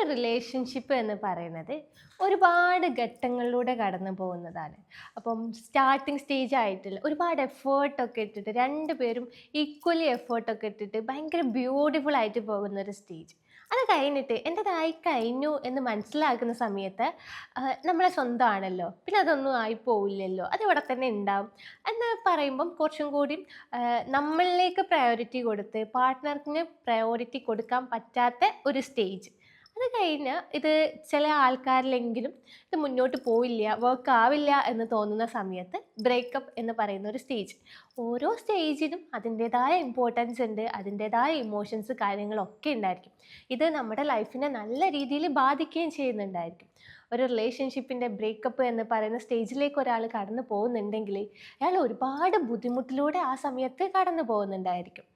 ഒരു റിലേഷൻഷിപ്പ് എന്ന് പറയുന്നത് ഒരുപാട് ഘട്ടങ്ങളിലൂടെ കടന്നു പോകുന്നതാണ്. അപ്പം സ്റ്റാർട്ടിങ് സ്റ്റേജ് ആയിട്ടുള്ള ഒരുപാട് എഫേർട്ടൊക്കെ ഇട്ടിട്ട് രണ്ട് പേരും ഈക്വലി എഫേർട്ടൊക്കെ ഇട്ടിട്ട് ഭയങ്കര ബ്യൂട്ടിഫുൾ ആയിട്ട് പോകുന്ന ഒരു സ്റ്റേജ് അത് കഴിഞ്ഞിട്ട് എന്റെതായി കഴിഞ്ഞു എന്ന് മനസ്സിലാക്കുന്ന സമയത്ത് നമ്മളെ സ്വന്തമാണല്ലോ. പിന്നെ അതൊന്നും ആയി പോവില്ലല്ലോ. ഇവിടെ തന്നെ ഉണ്ടാവും. എന്ന് പറയുമ്പം കുറച്ചും കൂടി നമ്മളിലേക്ക് പ്രയോറിറ്റി കൊടുത്ത് പാർട്ട്ണറിന് പ്രയോറിറ്റി കൊടുക്കാൻ പറ്റാത്ത ഒരു സ്റ്റേജ് അത് കഴിഞ്ഞ് ഇത് ചില ആൾക്കാരിലെങ്കിലും ഇത് മുന്നോട്ട് പോയില്ല വർക്ക് ആവില്ല എന്ന് തോന്നുന്ന സമയത്ത് ബ്രേക്കപ്പ് എന്ന് പറയുന്ന ഒരു സ്റ്റേജ് ഓരോ സ്റ്റേജിനും അതിന്റെതായ ഇമ്പോർട്ടൻസ് ഉണ്ട് അതിന്റെതായ ഇമോഷൻസ് കാര്യങ്ങളൊക്കെ ഉണ്ടായിരിക്കും. ഇത് നമ്മുടെ ലൈഫിനെ നല്ല രീതിയിൽ ബാധിക്കുകയും ചെയ്യുന്നുണ്ടായിരിക്കും. ഒരു റിലേഷൻഷിപ്പിന്റെ ബ്രേക്കപ്പ് എന്ന് പറയുന്ന സ്റ്റേജിലേക്ക് ഒരാൾ കടന്നു പോകുന്നുണ്ടെങ്കിൽ അയാൾ ഒരുപാട് ബുദ്ധിമുട്ടിലൂടെ ആ സമയത്ത് കടന്നു പോകുന്നുണ്ടായിരിക്കും.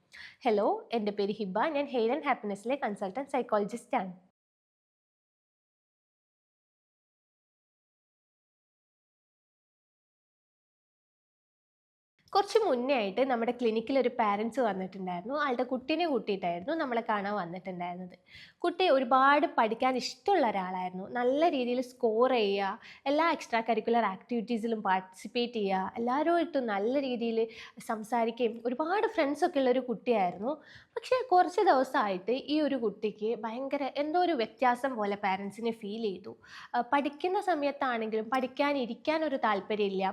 ഹലോ എന്റെ പേര് ഹിബ ഞാൻ ഹെയർ ആൻഡ് ഹാപ്പിനെസ്സിലെ കൺസൾട്ടന്റ് സൈക്കോളജിസ്റ്റ് കുറച്ച് മുന്നേ ആയിട്ട് നമ്മുടെ ക്ലിനിക്കിൽ ഒരു പാരൻസ് വന്നിട്ടുണ്ടായിരുന്നു. ആളുടെ കുട്ടീനെ കൂട്ടിയിട്ടായിരുന്നു നമ്മളെ കാണാൻ വന്നിട്ടുണ്ടായിരുന്നത്. കുട്ടി ഒരുപാട് പഠിക്കാൻ ഇഷ്ടമുള്ള ഒരാളായിരുന്നു. നല്ല രീതിയിൽ സ്കോർ ചെയ്യുക എല്ലാ എക്സ്ട്രാ കരിക്കുലർ ആക്ടിവിറ്റീസിലും പാർട്ടിസിപ്പേറ്റ് ചെയ്യുക എല്ലാവരുമായിട്ടും നല്ല രീതിയിൽ സംസാരിക്കുകയും ഒരുപാട് ഫ്രണ്ട്സൊക്കെ ഉള്ളൊരു കുട്ടിയായിരുന്നു. പക്ഷേ കുറച്ച് ദിവസമായിട്ട് ഈ ഒരു കുട്ടിക്ക് ഭയങ്കര എന്തോ ഒരു വ്യത്യാസം പോലെ പാരൻസിനെ ഫീൽ ചെയ്തു. പഠിക്കുന്ന സമയത്താണെങ്കിലും പഠിക്കാനിരിക്കാൻ ഒരു താല്പര്യമില്ല.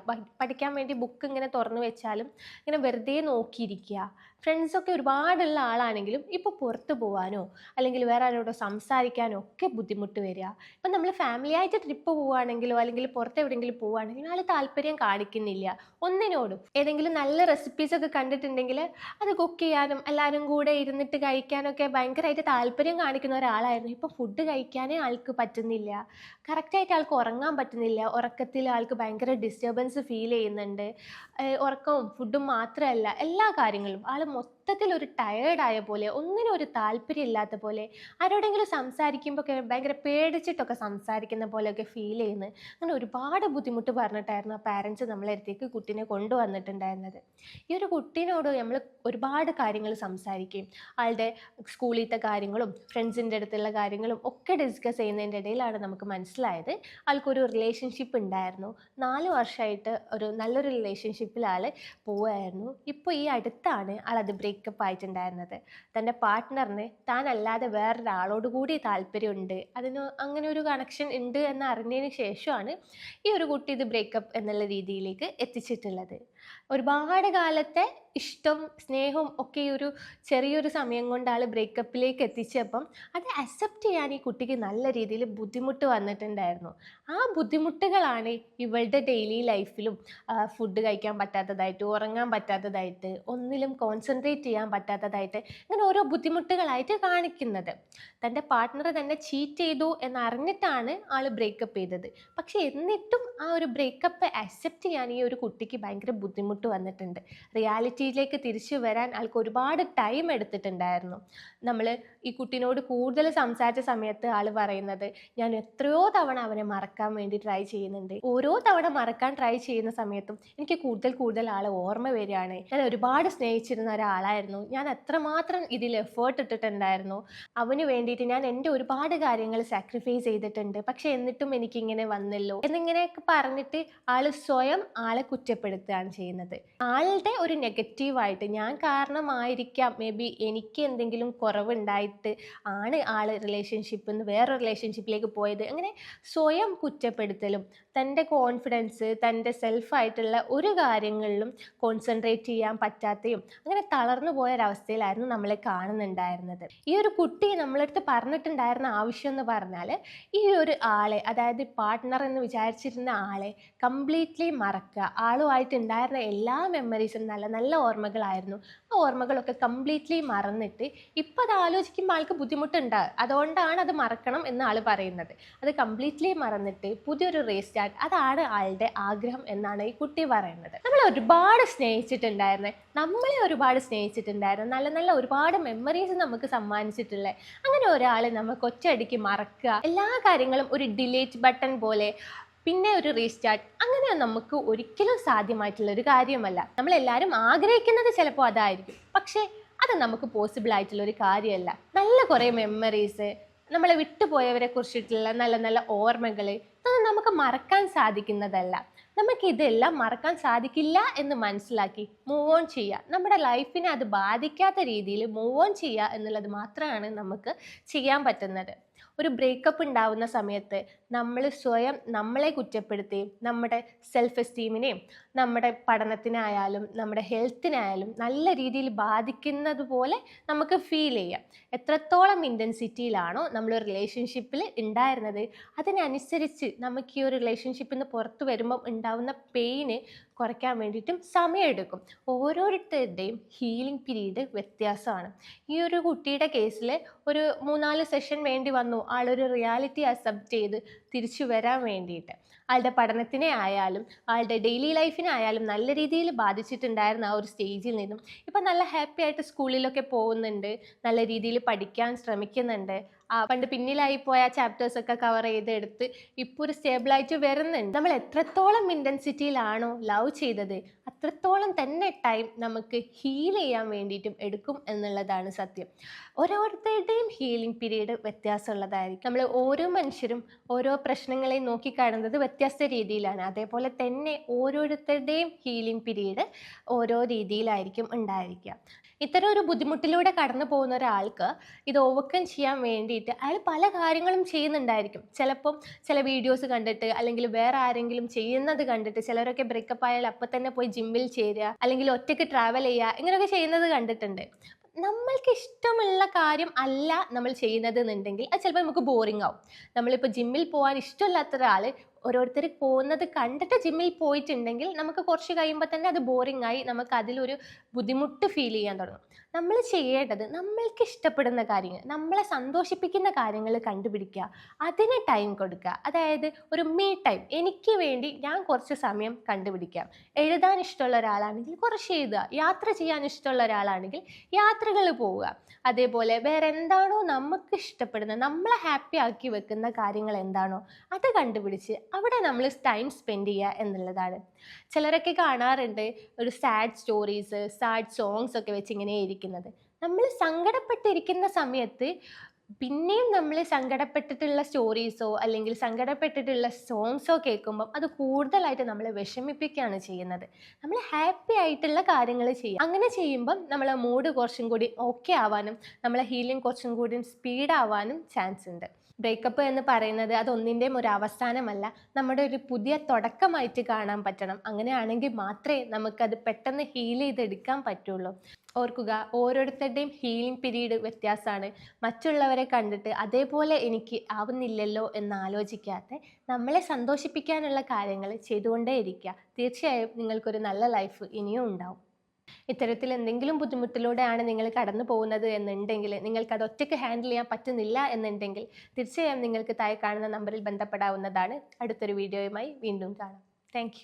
പഠിക്കാൻ വേണ്ടി ബുക്ക് ഇങ്ങനെ തുറന്നു വെച്ചാലും ഇങ്ങനെ വെറുതെ നോക്കിയിരിക്കുക. ഫ്രണ്ട്സൊക്കെ ഒരുപാടുള്ള ആളാണെങ്കിലും ഇപ്പോൾ പുറത്തു പോകാനോ അല്ലെങ്കിൽ വേറെ ആരോടോ സംസാരിക്കാനോ ഒക്കെ ബുദ്ധിമുട്ട് വരിക. ഇപ്പം നമ്മൾ ഫാമിലി ആയിട്ട് ട്രിപ്പ് പോവുകയാണെങ്കിലോ അല്ലെങ്കിൽ പുറത്ത് എവിടെയെങ്കിലും പോവുകയാണെങ്കിലും ആൾ താല്പര്യം കാണിക്കുന്നില്ല. ഒന്നിനോടും. ഏതെങ്കിലും നല്ല റെസിപ്പീസൊക്കെ കണ്ടിട്ടുണ്ടെങ്കിൽ അത് കുക്ക് ചെയ്യാനും എല്ലാവരും കൂടെ ഇരുന്നിട്ട് കഴിക്കാനൊക്കെ ഭയങ്കരമായിട്ട് താല്പര്യം കാണിക്കുന്ന ഒരാളായിരുന്നു. ഇപ്പോൾ ഫുഡ് കഴിക്കാനേ ആൾക്ക് പറ്റുന്നില്ല. കറക്റ്റായിട്ട് ആൾക്ക് ഉറങ്ങാൻ പറ്റുന്നില്ല. ഉറക്കത്തിൽ ആൾക്ക് ഭയങ്കര ഡിസ്റ്റർബൻസ് ഫീൽ ചെയ്യുന്നുണ്ട്. ഏഹ് ഉറക്കവും ഫുഡും മാത്രമല്ല എല്ലാ കാര്യങ്ങളും ആൾ മൊത്തത്തിൽ ഒരു ടയേർഡായ പോലെ ഒന്നിനും ഒരു താല്പര്യമില്ലാത്ത പോലെ ആരോടെങ്കിലും സംസാരിക്കുമ്പോൾ ഒക്കെ ഭയങ്കര പേടിച്ചിട്ടൊക്കെ സംസാരിക്കുന്ന പോലെയൊക്കെ ഫീൽ ചെയ്യുന്നു. അങ്ങനെ ഒരുപാട് ബുദ്ധിമുട്ട് പറഞ്ഞിട്ടായിരുന്നു ആ പാരൻസ് നമ്മളെ അടുത്തേക്ക് കുട്ടീനെ കൊണ്ടുവന്നിട്ടുണ്ടായിരുന്നത്. ഈ ഒരു കുട്ടീനോട് നമ്മൾ ഒരുപാട് കാര്യങ്ങൾ സംസാരിക്കുകയും ആളുടെ സ്കൂളിലത്തെ കാര്യങ്ങളും ഫ്രണ്ട്സിന്റെ അടുത്തുള്ള കാര്യങ്ങളും ഒക്കെ ഡിസ്കസ് ചെയ്യുന്നതിന്റെ ഇടയിലാണ് നമുക്ക് മനസ്സിലായത്. ആൾക്കൊരു റിലേഷൻഷിപ്പ് ഉണ്ടായിരുന്നു. നാല് വർഷമായിട്ട് ഒരു നല്ലൊരു റിലേഷൻഷിപ്പിൽ ആൾ പോവായിരുന്നു. ഇപ്പോൾ ഈ അടുത്താണ് ആളത് ബ്രേക്കപ്പ് ആയിട്ടുണ്ടായിരുന്നത്. തന്റെ പാർട്ട്ണറിന് താനല്ലാതെ വേറൊരാളോട് കൂടി താല്പര്യമുണ്ട്. അതിന് അങ്ങനെ ഒരു കണക്ഷൻ ഉണ്ട് എന്ന് അറിഞ്ഞതിന് ശേഷമാണ് ഈ ഒരു കുട്ടി ഇത് ബ്രേക്കപ്പ് എന്നുള്ള രീതിയിലേക്ക് എത്തിച്ചിട്ടുള്ളത്. ഒരുപാട് കാലത്തെ ഇഷ്ടം സ്നേഹവും ഒക്കെ ഒരു ചെറിയൊരു സമയം കൊണ്ട് ആൾ ബ്രേക്കപ്പിലേക്ക് എത്തിച്ചപ്പം അത് അക്സെപ്റ്റ് ചെയ്യാൻ ഈ കുട്ടിക്ക് നല്ല രീതിയിൽ ബുദ്ധിമുട്ട് വന്നിട്ടുണ്ടായിരുന്നു. ആ ബുദ്ധിമുട്ടുകളാണ് ഇവളുടെ ഡെയിലി ലൈഫിലും ഫുഡ് കഴിക്കാൻ പറ്റാത്തതായിട്ട് ഉറങ്ങാൻ പറ്റാത്തതായിട്ട് ഒന്നിലും കോൺസെൻട്രേറ്റ് ചെയ്യാൻ പറ്റാത്തതായിട്ട് ഇങ്ങനെ ഓരോ ബുദ്ധിമുട്ടുകളായിട്ട് കാണിക്കുന്നത്. തന്റെ പാർട്ട്ണർ തന്നെ ചീറ്റ് ചെയ്തു എന്നറിഞ്ഞിട്ടാണ് ആൾ ബ്രേക്കപ്പ് ചെയ്തത്. പക്ഷെ എന്നിട്ടും ആ ഒരു ബ്രേക്കപ്പ് അക്സെപ്റ്റ് ചെയ്യാൻ ഈ ഒരു കുട്ടിക്ക് ഭയങ്കര ബുദ്ധിമുട്ട് വന്നിട്ടുണ്ട്. റിയാലിറ്റിയിലേക്ക് തിരിച്ചു വരാൻ ആൾക്ക് ഒരുപാട് ടൈം എടുത്തിട്ടുണ്ടായിരുന്നു. നമ്മൾ ഈ കുട്ടീനോട് കൂടുതൽ സംസാരിച്ച സമയത്ത് ആൾ പറയുന്നത് ഞാൻ എത്രയോ തവണ അവനെ മറക്കാൻ വേണ്ടി ട്രൈ ചെയ്യുന്നുണ്ട്. ഓരോ തവണ മറക്കാൻ ട്രൈ ചെയ്യുന്ന സമയത്തും എനിക്ക് കൂടുതൽ കൂടുതൽ ആളെ ഓർമ്മ വരികയാണ്. ഞാൻ ഒരുപാട് സ്നേഹിച്ചിരുന്ന ഒരാളായിരുന്നു. ഞാൻ എത്രമാത്രം ഇതിൽ എഫേർട്ട് ഇട്ടിട്ടുണ്ടായിരുന്നു. അവന് വേണ്ടിയിട്ട് ഞാൻ എന്റെ ഒരുപാട് കാര്യങ്ങൾ സാക്രിഫൈസ് ചെയ്തിട്ടുണ്ട്. പക്ഷെ എന്നിട്ടും എനിക്കിങ്ങനെ വന്നല്ലോ എന്നിങ്ങനെയൊക്കെ പറഞ്ഞിട്ട് ആൾ സ്വയം ആളെ കുറ്റപ്പെടുത്തുകയാണ് ചെയ്യുന്നത്. ആളുടെ ഒരു നെഗറ്റീവായിട്ട് ഞാൻ കാരണമായിരിക്കാം. മേ ബി എനിക്ക് എന്തെങ്കിലും കുറവുണ്ടായിട്ട് ആണ് ആൾ റിലേഷൻഷിപ്പിൽ നിന്ന് വേറെ റിലേഷൻഷിപ്പിലേക്ക് പോയത്. അങ്ങനെ സ്വയം കുറ്റപ്പെടുത്തലും തന്റെ കോൺഫിഡൻസ് തന്റെ സെൽഫായിട്ടുള്ള ഒരു കാര്യങ്ങളിലും കോൺസെൻട്രേറ്റ് ചെയ്യാൻ പറ്റാത്തയും അങ്ങനെ തളർന്നു പോയ ഒരവസ്ഥയിലായിരുന്നു നമ്മളെ കാണുന്നുണ്ടായിരുന്നത്. ഈ ഒരു കുട്ടി നമ്മളടുത്ത് പറഞ്ഞിട്ടുണ്ടായിരുന്ന ആവശ്യം എന്ന് പറഞ്ഞാൽ ഈ ഒരു ആളെ അതായത് പാർട്ട്ണർ എന്ന് വിചാരിച്ചിരുന്ന ആളെ കംപ്ലീറ്റ്ലി മറക്കുക. ആളുമായിട്ട് ഉണ്ടായിരുന്ന എല്ലാ മെമ്മറീസും നല്ല നല്ല ഓർമ്മകളായിരുന്നു. ആ ഓർമ്മകളൊക്കെ കംപ്ലീറ്റ്ലി മറന്നിട്ട് ഇപ്പം അത് ആലോചിക്കുമ്പോൾ ആൾക്ക് ബുദ്ധിമുട്ടുണ്ടാകും അതുകൊണ്ടാണ് അത് മറക്കണം എന്ന് ആൾ പറയുന്നത്. അത് കംപ്ലീറ്റ്ലി മറന്നിട്ട് പുതിയൊരു റീസ്റ്റാർട്ട് അതാണ് ആളുടെ ആഗ്രഹം എന്നാണ് ഈ കുട്ടി പറയുന്നത്. നമ്മൾ ഒരുപാട് സ്നേഹിച്ചിട്ടുണ്ടായിരുന്നേ. നമ്മളെ ഒരുപാട് സ്നേഹിച്ചിട്ടുണ്ടായിരുന്നു. നല്ല നല്ല ഒരുപാട് മെമ്മറീസ് നമുക്ക് സമ്മാനിച്ചിട്ടുള്ളത് അങ്ങനെ ഒരാളെ നമുക്ക് ഒറ്റയടിക്ക് മറക്കുക. എല്ലാ കാര്യങ്ങളും ഒരു ഡിലീറ്റ് ബട്ടൺ പോലെ പിന്നെ ഒരു റീസ്റ്റാർട്ട് അങ്ങനെ നമുക്ക് ഒരിക്കലും സാധ്യമായിട്ടുള്ള ഒരു കാര്യമല്ല. നമ്മളെല്ലാവരും ആഗ്രഹിക്കുന്നത് ചിലപ്പോൾ അതായിരിക്കും. പക്ഷേ അത് നമുക്ക് പോസിബിൾ ആയിട്ടുള്ള ഒരു കാര്യമല്ല. നല്ല കുറേ മെമ്മറീസ് നമ്മളെ വിട്ടുപോയവരെ കുറിച്ചിട്ടുള്ള നല്ല നല്ല ഓർമ്മകൾ നമുക്ക് മറക്കാൻ സാധിക്കുന്നതല്ല. നമുക്ക് ഇതെല്ലാം മറക്കാൻ സാധിക്കില്ല എന്ന് മനസ്സിലാക്കി മൂവ് ഓൺ ചെയ്യുക. നമ്മുടെ ലൈഫിനെ അത് ബാധിക്കാത്ത രീതിയിൽ മൂവ് ഓൺ ചെയ്യുക എന്നുള്ളത് മാത്രമാണ് നമുക്ക് ചെയ്യാൻ പറ്റുന്നത്. ഒരു ബ്രേക്കപ്പ് ഉണ്ടാവുന്ന സമയത്ത് നമ്മൾ സ്വയം നമ്മളെ കുറ്റപ്പെടുത്തി നമ്മുടെ സെൽഫ് എസ്റ്റീമിനെയും നമ്മുടെ പഠനത്തിനായാലും നമ്മുടെ ഹെൽത്തിനായാലും നല്ല രീതിയിൽ ബാധിക്കുന്നത് പോലെ നമുക്ക് ഫീൽ ചെയ്യാം. എത്രത്തോളം ഇന്റൻസിറ്റിയിലാണോ നമ്മൾ റിലേഷൻഷിപ്പിൽ ഉണ്ടായിരുന്നത്. അതിനനുസരിച്ച് നമുക്ക് ഈ ഒരു റിലേഷൻഷിപ്പിൽ നിന്ന് പുറത്ത് വരുമ്പം ഉണ്ടാവുന്ന പെയിന് കുറയ്ക്കാൻ വേണ്ടിയിട്ടും സമയമെടുക്കും. ഓരോരുത്തരുടെയും ഹീലിംഗ് പീരീഡ് വ്യത്യാസമാണ്. ഈ ഒരു കുട്ടിയുടെ കേസിൽ ഒരു മൂന്നാൽ സെഷൻ വേണ്ടി വന്നു. ആളൊരു റിയാലിറ്റി അക്സെപ്റ്റ് ചെയ്ത് തിരിച്ചു വരാൻ വേണ്ടിയിട്ട്. ആളുടെ പഠനത്തിനെ ആയാലും ആളുടെ ഡെയിലി ലൈഫിനെ ആയാലും നല്ല രീതിയിൽ ബാധിച്ചിട്ടുണ്ടായിരുന്ന ആ ഒരു സ്റ്റേജിൽ നിന്നും ഇപ്പം നല്ല ഹാപ്പി ആയിട്ട് സ്കൂളിലൊക്കെ പോകുന്നുണ്ട്. നല്ല രീതിയിൽ പഠിക്കാൻ ശ്രമിക്കുന്നുണ്ട്. പണ്ട് പിന്നിലായി പോയ ചാപ്റ്റേഴ്സ് ഒക്കെ കവർ ചെയ്തെടുത്ത് ഇപ്പോൾ ഒരു സ്റ്റേബിളായിട്ട് വരുന്നുണ്ട്. നമ്മൾ എത്രത്തോളം ഇന്റൻസിറ്റിയിലാണോ ലവ് ചെയ്തത് അത്രത്തോളം തന്നെ ടൈം നമുക്ക് ഹീൽ ചെയ്യാൻ വേണ്ടിയിട്ടും എടുക്കും എന്നുള്ളതാണ് സത്യം. ഓരോരുത്തരുടെയും ഹീലിംഗ് പീരീഡ് വ്യത്യാസമുള്ളതായിരിക്കും. നമ്മൾ ഓരോ മനുഷ്യരും ഓരോ പ്രശ്നങ്ങളെ നോക്കിക്കാണുന്നത് വ്യത്യസ്ത രീതിയിലാണ്. അതേപോലെ തന്നെ ഓരോരുത്തരുടെയും ഹീലിംഗ് പീരീഡ് ഓരോ രീതിയിലായിരിക്കും ഉണ്ടായിരിക്കുക. ഇത്തരം ഒരു ബുദ്ധിമുട്ടിലൂടെ കടന്നു പോകുന്ന ഒരാൾക്ക് ഇത് ഓവർകം ചെയ്യാൻ വേണ്ടിയിട്ട് അയാൾ പല കാര്യങ്ങളും ചെയ്യുന്നുണ്ടായിരിക്കും. ചിലപ്പം ചില വീഡിയോസ് കണ്ടിട്ട് അല്ലെങ്കിൽ വേറെ ആരെങ്കിലും ചെയ്യുന്നത് കണ്ടിട്ട് ചിലരൊക്കെ ബ്രേക്കപ്പ് ആയാൽ അപ്പം തന്നെ പോയി ജിമ്മിൽ ചേരുക അല്ലെങ്കിൽ ഒറ്റയ്ക്ക് ട്രാവൽ ചെയ്യുക ഇങ്ങനെയൊക്കെ ചെയ്യുന്നത് കണ്ടിട്ടുണ്ട്. നമ്മൾക്ക് ഇഷ്ടമുള്ള കാര്യം അല്ല നമ്മൾ ചെയ്യുന്നത് എന്നുണ്ടെങ്കിൽ അത് ചിലപ്പോൾ നമുക്ക് ബോറിംഗ് ആവും. നമ്മളിപ്പോൾ ജിമ്മിൽ പോകാൻ ഇഷ്ടമില്ലാത്ത ഒരാൾ ഓരോരുത്തർ പോകുന്നത് കണ്ടിട്ട് ജിമ്മിൽ പോയിട്ടുണ്ടെങ്കിൽ നമുക്ക് കുറച്ച് കഴിയുമ്പോൾ തന്നെ അത് ബോറിംഗ് ആയി നമുക്ക് അതിലൊരു ബുദ്ധിമുട്ട് ഫീൽ ചെയ്യാൻ തുടങ്ങും. നമ്മൾ ചെയ്യേണ്ടത് നമ്മൾക്ക് ഇഷ്ടപ്പെടുന്ന കാര്യങ്ങൾ നമ്മളെ സന്തോഷിപ്പിക്കുന്ന കാര്യങ്ങൾ കണ്ടുപിടിക്കുക അതിന് ടൈം കൊടുക്കുക. അതായത് ഒരു മീ ടൈം എനിക്ക് വേണ്ടി ഞാൻ കുറച്ച് സമയം കണ്ടുപിടിക്കാം. എഴുതാൻ ഇഷ്ടമുള്ള ഒരാളാണെങ്കിൽ കുറച്ച് എഴുതുക. യാത്ര ചെയ്യാൻ ഇഷ്ടമുള്ള ഒരാളാണെങ്കിൽ യാത്രകൾ പോവുക. അതേപോലെ വേറെ എന്താണോ നമുക്ക് ഇഷ്ടപ്പെടുന്ന നമ്മളെ ഹാപ്പി ആക്കി വെക്കുന്ന കാര്യങ്ങൾ എന്താണോ അത് കണ്ടുപിടിച്ച് അവിടെ നമ്മൾ ടൈം സ്പെൻഡ് ചെയ്യുക എന്നുള്ളതാണ്. ചിലരൊക്കെ കാണാറുണ്ട് ഒരു സാഡ് സ്റ്റോറീസ് സാഡ് സോങ്സ് ഒക്കെ വെച്ച് ഇങ്ങനെ ഇരിക്കുന്നത് നമ്മൾ സങ്കടപ്പെട്ടിരിക്കുന്ന സമയത്ത് പിന്നെയും നമ്മൾ സങ്കടപ്പെട്ടിട്ടുള്ള സ്റ്റോറീസോ അല്ലെങ്കിൽ സങ്കടപ്പെട്ടിട്ടുള്ള സോങ്സോ കേൾക്കുമ്പം അത് കൂടുതലായിട്ട് നമ്മളെ വിഷമിപ്പിക്കുകയാണ് ചെയ്യുന്നത്. നമ്മൾ ഹാപ്പി ആയിട്ടുള്ള കാര്യങ്ങൾ ചെയ്യുക. അങ്ങനെ ചെയ്യുമ്പം നമ്മളെ മൂഡ് കുറച്ചും കൂടി ഓക്കെ ആവാനും നമ്മളെ ഹീലിംഗ് കുറച്ചും കൂടി സ്പീഡ് ആവാനും ചാൻസ് ഉണ്ട്. ബ്രേക്കപ്പ് എന്ന് പറയുന്നത് അതൊന്നിന്റെയും ഒരു അവസാനമല്ല. നമ്മുടെ ഒരു പുതിയ തുടക്കമായിട്ട് കാണാൻ പറ്റണം. അങ്ങനെയാണെങ്കിൽ മാത്രമേ നമുക്കത് പെട്ടെന്ന് ഹീൽ ചെയ്തെടുക്കാൻ പറ്റുള്ളൂ. ഓർക്കുക ഓരോരുത്തരുടെയും ഹീലിംഗ് പീരീഡ് വ്യത്യാസമാണ്. മറ്റുള്ളവരെ കണ്ടിട്ട് അതേപോലെ എനിക്ക് ആവുന്നില്ലല്ലോ എന്ന് ആലോചിക്കാതെ നമ്മളെ സന്തോഷിപ്പിക്കാനുള്ള കാര്യങ്ങൾ ചെയ്തുകൊണ്ടേ ഇരിക്കുക തീർച്ചയായും നിങ്ങൾക്കൊരു നല്ല ലൈഫ് ഇനിയും ഉണ്ടാവും. ഇത്തരത്തിൽ എന്തെങ്കിലും ബുദ്ധിമുട്ടിലൂടെയാണ് നിങ്ങൾ കടന്നു പോകുന്നത് എന്നുണ്ടെങ്കിൽ നിങ്ങൾക്ക് അത് ഒറ്റയ്ക്ക് ഹാൻഡിൽ ചെയ്യാൻ പറ്റുന്നില്ല എന്നുണ്ടെങ്കിൽ തീർച്ചയായും നിങ്ങൾക്ക് താഴെ കാണുന്ന നമ്പറിൽ ബന്ധപ്പെടാവുന്നതാണ്. അടുത്തൊരു വീഡിയോയുമായി വീണ്ടും കാണാം. താങ്ക്